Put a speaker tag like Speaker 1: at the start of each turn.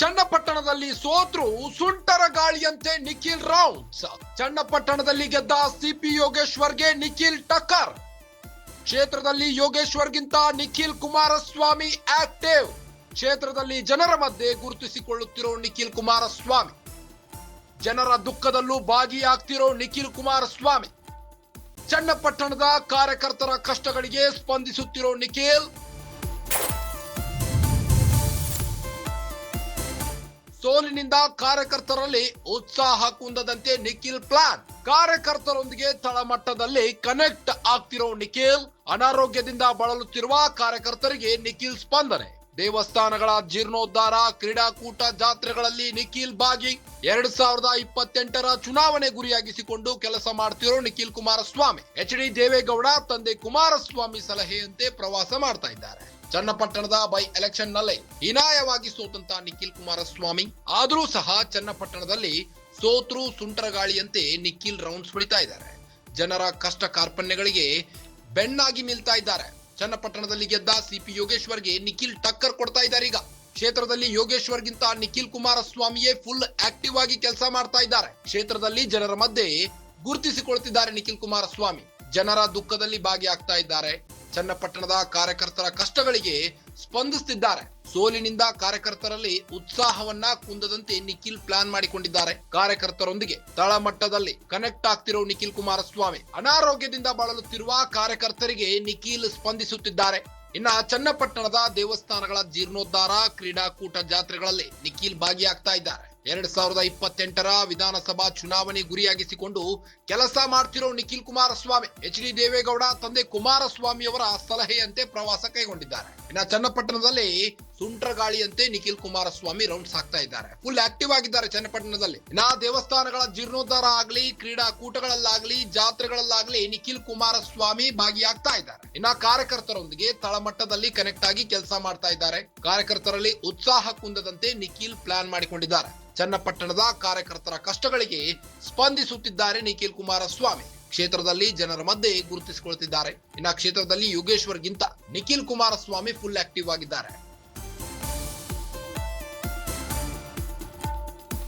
Speaker 1: ಚನ್ನಪಟ್ಟಣದಲ್ಲಿ ಸೋತ್ರು ಸುಂಟರ ಗಾಳಿಯಂತೆ ನಿಖಿಲ್ ರೌಂಡ್ಸ್ ಚನ್ನಪಟ್ಟಣದಲ್ಲಿ ಗೆದ್ದ ಸಿಪಿ ಯೋಗೇಶ್ವರ್ಗೆ ನಿಖಿಲ್ ಟಕ್ಕರ್. ಕ್ಷೇತ್ರದಲ್ಲಿ ಯೋಗೇಶ್ವರ್ಗಿಂತ ನಿಖಿಲ್ ಕುಮಾರಸ್ವಾಮಿ ಆಕ್ಟಿವ್. ಕ್ಷೇತ್ರದಲ್ಲಿ ಜನರ ಮಧ್ಯೆ ಗುರುತಿಸಿಕೊಳ್ಳುತ್ತಿರೋ ನಿಖಿಲ್ ಕುಮಾರಸ್ವಾಮಿ. ಜನರ ದುಃಖದಲ್ಲೂ ಭಾಗಿಯಾಗ್ತಿರೋ ನಿಖಿಲ್ ಕುಮಾರಸ್ವಾಮಿ. ಚನ್ನಪಟ್ಟಣದ ಕಾರ್ಯಕರ್ತರ ಕಷ್ಟಗಳಿಗೆ ಸ್ಪಂದಿಸುತ್ತಿರೋ ನಿಖಿಲ್ ಸೋಲಿನಿಂದ ಕಾರ್ಯಕರ್ತರಲ್ಲಿ ಉತ್ಸಾಹ ಕುಂದದಂತೆ ನಿಖಿಲ್ ಪ್ಲಾನ್. ಕಾರ್ಯಕರ್ತರೊಂದಿಗೆ ತಳಮಟ್ಟದಲ್ಲಿ ಕನೆಕ್ಟ್ ಆಗ್ತಿರೋ ನಿಖಿಲ್ ಅನಾರೋಗ್ಯದಿಂದ ಬಳಲುತ್ತಿರುವ ಕಾರ್ಯಕರ್ತರಿಗೆ ನಿಖಿಲ್ ಸ್ಪಂದನೆ. ದೇವಸ್ಥಾನಗಳ ಜೀರ್ಣೋದ್ಧಾರ, ಕ್ರೀಡಾಕೂಟ ಜಾತ್ರೆಗಳಲ್ಲಿ ನಿಖಿಲ್ ಭಾಗಿ. ಎರಡ್ ಸಾವಿರದ ಇಪ್ಪತ್ತೆಂಟರ ಚುನಾವಣೆ ಗುರಿಯಾಗಿಸಿಕೊಂಡು ಕೆಲಸ ಮಾಡ್ತಿರೋ ನಿಖಿಲ್ ಕುಮಾರಸ್ವಾಮಿ. ಎಚ್ ಡಿ ದೇವೇಗೌಡ ತಂದೆ ಕುಮಾರಸ್ವಾಮಿ ಸಲಹೆಯಂತೆ ಪ್ರವಾಸ ಮಾಡ್ತಾ ಇದ್ದಾರೆ. ಚನ್ನಪಟ್ಟಣದ ಬೈ ಎಲೆಕ್ಷನ್ನಲ್ಲಿ ಹೀನಾಯವಾಗಿ ಸೋತಂತ ನಿಖಿಲ್ ಕುಮಾರಸ್ವಾಮಿ. ಆದರೂ ಸಹ ಚನ್ನಪಟ್ಟಣದಲ್ಲಿ ಸೋತ್ರು ಸುಂಟರಗಾಳಿಯಂತೆ ನಿಖಿಲ್ ರೌಂಡ್ಸ್ ಬಿಡಿತಾ ಇದ್ದಾರೆ. ಜನರ ಕಷ್ಟ ಕಾರ್ಪಣ್ಯಗಳಿಗೆ ಬೆನ್ನಾಗಿ ನಿಲ್ತಾ ಇದ್ದಾರೆ. ಚನ್ನಪಟ್ಟಣದಲ್ಲಿ ಗೆದ್ದ ಸಿಪಿ ಯೋಗೇಶ್ವರ್ಗೆ ನಿಖಿಲ್ ಟಕ್ಕರ್ ಕೊಡ್ತಾ ಇದ್ದಾರೆ ಈಗ. ಕ್ಷೇತ್ರದಲ್ಲಿ ಯೋಗೇಶ್ವರ್ಗಿಂತ ನಿಖಿಲ್ ಕುಮಾರಸ್ವಾಮಿಯೇ ಫುಲ್ ಆಕ್ಟಿವ್ ಆಗಿ ಕೆಲಸ ಮಾಡ್ತಾ ಇದ್ದಾರೆ. ಕ್ಷೇತ್ರದಲ್ಲಿ ಜನರ ಮಧ್ಯೆ ಗುರುತಿಸಿಕೊಳ್ತಿದ್ದಾರೆ ನಿಖಿಲ್ ಕುಮಾರಸ್ವಾಮಿ. ಜನರ ದುಃಖದಲ್ಲಿ ಭಾಗಿಯಾಗ್ತಾ ಇದ್ದಾರೆ. ಚನ್ನಪಟ್ಟಣದ ಕಾರ್ಯಕರ್ತರ ಕಷ್ಟಗಳಿಗೆ ಸ್ಪಂದಿಸುತ್ತಿದ್ದಾರೆ ಸೋಲಿನಿಂದ ಕಾರ್ಯಕರ್ತರಲ್ಲಿ ಉತ್ಸಾಹವನ್ನ ಕುಂದದಂತೆ ನಿಖಿಲ್ ಪ್ಲಾನ್ ಮಾಡಿಕೊಂಡಿದ್ದಾರೆ. ಕಾರ್ಯಕರ್ತರೊಂದಿಗೆ ತಳಮಟ್ಟದಲ್ಲಿ ಕನೆಕ್ಟ್ ಆಗ್ತಿರೋ ನಿಖಿಲ್ ಕುಮಾರಸ್ವಾಮಿ ಅನಾರೋಗ್ಯದಿಂದ ಬಳಲುತ್ತಿರುವ ಕಾರ್ಯಕರ್ತರಿಗೆ ನಿಖಿಲ್ ಸ್ಪಂದಿಸುತ್ತಿದ್ದಾರೆ. ಇನ್ನ ಚನ್ನಪಟ್ಟಣದ ದೇವಸ್ಥಾನಗಳ ಜೀರ್ಣೋದ್ಧಾರ, ಕ್ರೀಡಾಕೂಟ ಜಾತ್ರೆಗಳಲ್ಲಿ ನಿಖಿಲ್ ಭಾಗಿಯಾಗ್ತಾ ಇದ್ದಾರೆ. ಎರಡ್ ಸಾವಿರದ ಇಪ್ಪತ್ತೆಂಟರ ವಿಧಾನಸಭಾ ಚುನಾವಣೆ ಗುರಿಯಾಗಿಸಿಕೊಂಡು ಕೆಲಸ ಮಾಡ್ತಿರೋ ನಿಖಿಲ್ ಕುಮಾರಸ್ವಾಮಿ, ಎಚ್ ಡಿ ದೇವೇಗೌಡ, ತಂದೆ ಕುಮಾರಸ್ವಾಮಿ ಅವರ ಸಲಹೆಯಂತೆ ಪ್ರವಾಸ ಕೈಗೊಂಡಿದ್ದಾರೆ. ಇನ್ನ ಚನ್ನಪಟ್ಟಣದಲ್ಲಿ ಸುಂಟ್ರ ಗಾಳಿಯಂತೆ ನಿಖಿಲ್ ಕುಮಾರಸ್ವಾಮಿ ರೌಂಡ್ಸ್ ಹಾಕ್ತಾ ಇದ್ದಾರೆ. ಫುಲ್ ಆಕ್ಟಿವ್ ಆಗಿದ್ದಾರೆ ಚನ್ನಪಟ್ಟಣದಲ್ಲಿ. ನಾ ದೇವಸ್ಥಾನಗಳ ಜೀರ್ಣೋದ್ಧಾರ ಆಗ್ಲಿ, ಕ್ರೀಡಾಕೂಟಗಳಲ್ಲಾಗ್ಲಿ, ಜಾತ್ರೆಗಳಲ್ಲಾಗ್ಲಿ ನಿಖಿಲ್ ಕುಮಾರಸ್ವಾಮಿ ಭಾಗಿಯಾಗ್ತಾ ಇದ್ದಾರೆ. ಇನ್ನ ಕಾರ್ಯಕರ್ತರೊಂದಿಗೆ ತಳಮಟ್ಟದಲ್ಲಿ ಕನೆಕ್ಟ್ ಆಗಿ ಕೆಲಸ ಮಾಡ್ತಾ ಇದ್ದಾರೆ. ಕಾರ್ಯಕರ್ತರಲ್ಲಿ ಉತ್ಸಾಹ ಕುಂದದಂತೆ ನಿಖಿಲ್ ಪ್ಲಾನ್ ಮಾಡಿಕೊಂಡಿದ್ದಾರೆ. ಚನ್ನಪಟ್ಟಣದ ಕಾರ್ಯಕರ್ತರ ಕಷ್ಟಗಳಿಗೆ ಸ್ಪಂದಿಸುತ್ತಿದ್ದಾರೆ ನಿಖಿಲ್ ಕುಮಾರಸ್ವಾಮಿ. ಕ್ಷೇತ್ರದಲ್ಲಿ ಜನರ ಮಧ್ಯೆ ಗುರುತಿಸಿಕೊಳ್ಳುತ್ತಿದ್ದಾರೆ ಇನ್ನ ಕ್ಷೇತ್ರದಲ್ಲಿ ಯೋಗೇಶ್ವರ್ಗಿಂತ ನಿಖಿಲ್ ಕುಮಾರಸ್ವಾಮಿ ಫುಲ್ ಆಕ್ಟಿವ್ ಆಗಿದ್ದಾರೆ.